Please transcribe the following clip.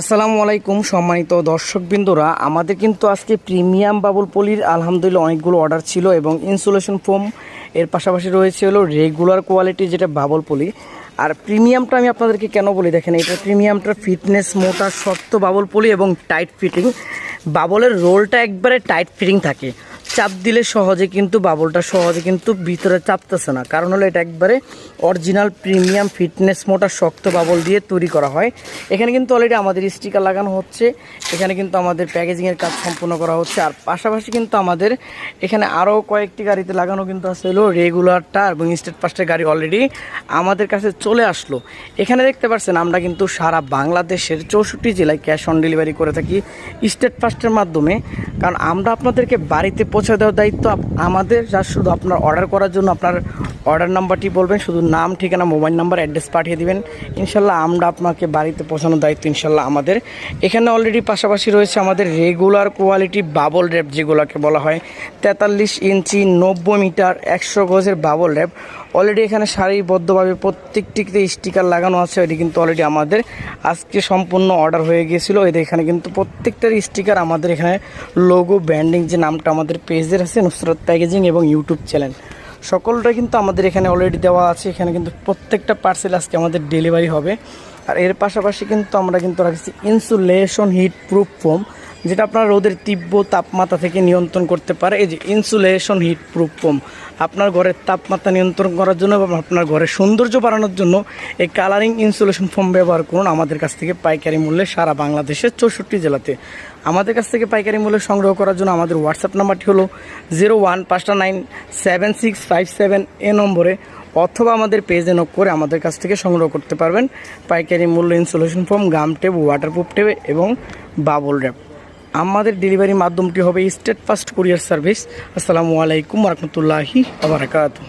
আসসালামু আলাইকুম সম্মানিত দর্শকবৃন্দরা। আমাদের কিন্তু আজকে প্রিমিয়াম বাবুল পলির আলহামদুলিল্লাহ অনেকগুলো অর্ডার ছিল এবং ইনসুলেশন ফোম এর পাশাপাশি রয়েছে হলো রেগুলার কোয়ালিটি যেটা বাবল পলি। আর প্রিমিয়ামটা আমি আপনাদেরকে কেন বলি? দেখেন, এটা প্রিমিয়ামটা ফিটনেস মোটা, শক্ত বাবল পলি এবং টাইট ফিটিং। বাবলের রোলটা একবারে টাইট ফিটিং থাকে। চাপ দিলে সহজে কিন্তু বাবলটা সহজে কিন্তু ভিতরে চাপতেছে না। কারণ হলো এটা একবারে অরিজিনাল প্রিমিয়াম ফিটনেস মোটা শক্ত বাবল দিয়ে তৈরি করা হয়। এখানে কিন্তু অলরেডি আমাদের স্টিকার লাগানো হচ্ছে। এখানে কিন্তু আমাদের প্যাকেজিংয়ের কাজ সম্পূর্ণ করা হচ্ছে। আর পাশাপাশি কিন্তু আমাদের এখানে আরও কয়েকটি গাড়িতে লাগানো কিন্তু আছে হলো রেগুলারটা এবং স্টেট পাস্টের গাড়ি অলরেডি আমাদের কাছে চলে আসলো। এখানে দেখতে পাচ্ছেন আমরা কিন্তু সারা বাংলাদেশের চৌষট্টি জেলায় ক্যাশ অন ডেলিভারি করে থাকি। স্টেট ফাস্টের মাধ্যমে, কারণ আমরা আপনাদেরকে বাড়িতে পৌঁছে দেওয়ার দায়িত্ব আমাদের, যা শুধু আপনার অর্ডার করার জন্য আপনার অর্ডার নাম্বারটি বলবেন, শুধু নাম, ঠিকানা মোবাইল নাম্বার অ্যাড্রেস পাঠিয়ে দিবেন। ইনশাল্লাহ আমরা আপনাকে বাড়িতে পৌঁছানোর দায়িত্ব ইনশাল্লাহ আমাদের। এখানে অলরেডি পাশাপাশি রয়েছে আমাদের রেগুলার কোয়ালিটি বাবল র্যাপ যেগুলোকে বলা হয়। তেতাল্লিশ ইঞ্চি নব্বই মিটার একশো গজের বাবল র্যাপ অলরেডি এখানে সারিবদ্ধভাবে প্রত্যেকটিতে স্টিকার লাগানো আছে এটি কিন্তু অলরেডি আমাদের। আজকে সম্পূর্ণ অর্ডার হয়ে গিয়েছিল। এদের এখানে কিন্তু প্রত্যেকটার স্টিকার আমাদের এখানে লোগো ব্র্যান্ডিং যে নামটা আমাদের পেজের আছে, নুসরত প্যাকেজিং এবং ইউটিউব চ্যানেল সকলটা কিন্তু আমাদের এখানে অলরেডি দেওয়া আছে। এখানে কিন্তু প্রত্যেকটা পার্সেল আজকে আমাদের ডেলিভারি হবে। আর এর পাশাপাশি কিন্তু আমরা কিন্তু রাখছি ইনসুলেশন হিট প্রুফ ফোম যেটা আপনার রোদের তীব্র তাপমাত্রা থেকে নিয়ন্ত্রণ করতে পারে, এই যে ইনসুলেশন হিট প্রুফ ফোম আপনার ঘরের তাপমাত্রা নিয়ন্ত্রণ করার জন্য এবং আপনার ঘরের সৌন্দর্য বাড়ানোর জন্য এই কালারিং ইনসুলেশন ফোম ব্যবহার করুন আমাদের কাছ থেকে পাইকারি মূল্যে সারা বাংলাদেশের চৌষট্টি জেলাতে। আমাদের কাছ থেকে পাইকারি মূল্যে সংগ্রহ করার জন্য আমাদের হোয়াটসঅ্যাপ নাম্বারটি হলো জিরো ওয়ান পাঁচটা nine seven six five seven এ নম্বরে, অথবা আমাদের পেজে নক করে আমাদের কাছ থেকে সংগ্রহ করতে পারবেন পাইকারি মূল্য insulation foam gum tape waterproof tape এবং বাবল র্যাপ আমাদের ডেলিভারি মাধ্যমটি হবে স্টেট ফার্স্ট কুরিয়ার সার্ভিস আসসালামু আলাইকুম রহমতুল্লাহি আবরাকাতু